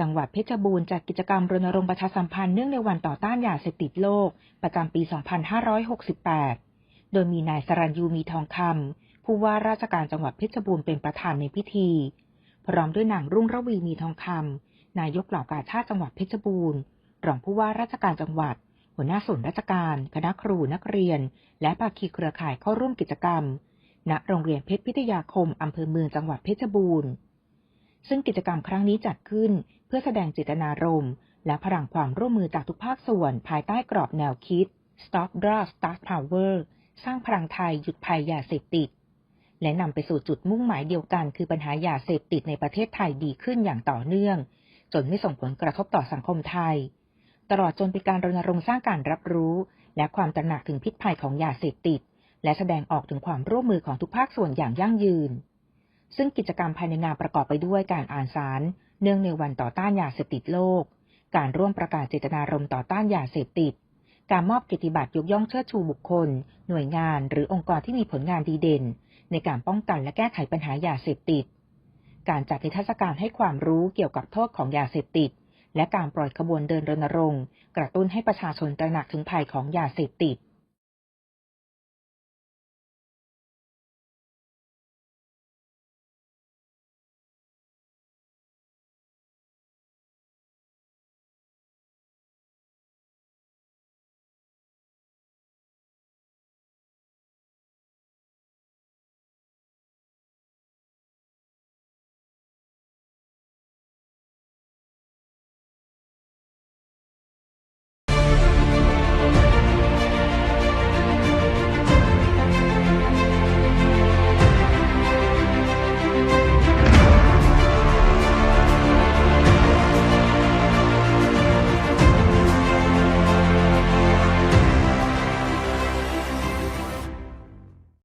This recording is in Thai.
จังหวัดเพชรบูรณ์จัดกิจกรรมรณรงค์ประชาสัมพันธ์เนื่องในวันต่อต้านยาเสพติดโลก ประจำปี 2568 โดยมีนายสรัญยูมีทองคำผู้ว่าราชการจังหวัดเพชรบูรณ์เป็นประธานในพิธี พร้อมด้วยนางรุ่งระวีมีทองคำนายกเหล่ากาชาติจังหวัดเพชรบูรณ์รองผู้ว่าราชการจังหวัด หัวหน้าส่วนราชการ คณะครูนักเรียน และภาคีเครือข่ายเข้าร่วมกิจกรรม ณโรงเรียนเพชรพิทยาคมอำเภอเมืองจังหวัดเพชรบูรณ์ ซึ่งกิจกรรมครั้งนี้จัดขึ้น เพื่อแสดงเจตนารมณ์และพลังความร่วมมือจากทุกภาคส่วนภายใต้กรอบแนวคิด Stop Drug Start Power สร้างพลังไทยหยุดภัยยาเสพติด และนำไปสู่จุดมุ่งหมายเดียวกัน คือปัญหายาเสพติดในประเทศไทยดีขึ้นอย่างต่อเนื่อง จนไม่ส่งผลกระทบต่อสังคมไทย ตลอดจนเป็นการรณรงค์สร้างการรับรู้ และความตระหนักถึงพิษภัยของยาเสพติด และแสดงออกถึงความร่วมมือของทุกภาคส่วนอย่างยั่งยืน ซึ่งกิจกรรมภายในงานประกอบไปด้วยการอ่านสาร เนื่องในวันต่อต้านยาเสพติดโลก การร่วมประกาศเจตนารมณ์ต่อต้านยาเสพติด การมอบกียรติบัตรยกย่องเชิดชูบุคคล หน่วยงาน หรือองค์กรที่มีผลงานดีเด่น ในการป้องกันและแก้ไขปัญหายาเสพติด การจัดนิทรรศการให้ความรู้เกี่ยวกับโทษของยาเสพติด และการปล่อยขบวนเดินรณรงค์ กระตุ้นให้ประชาชนตระหนักถึงภัยของยาเสพติด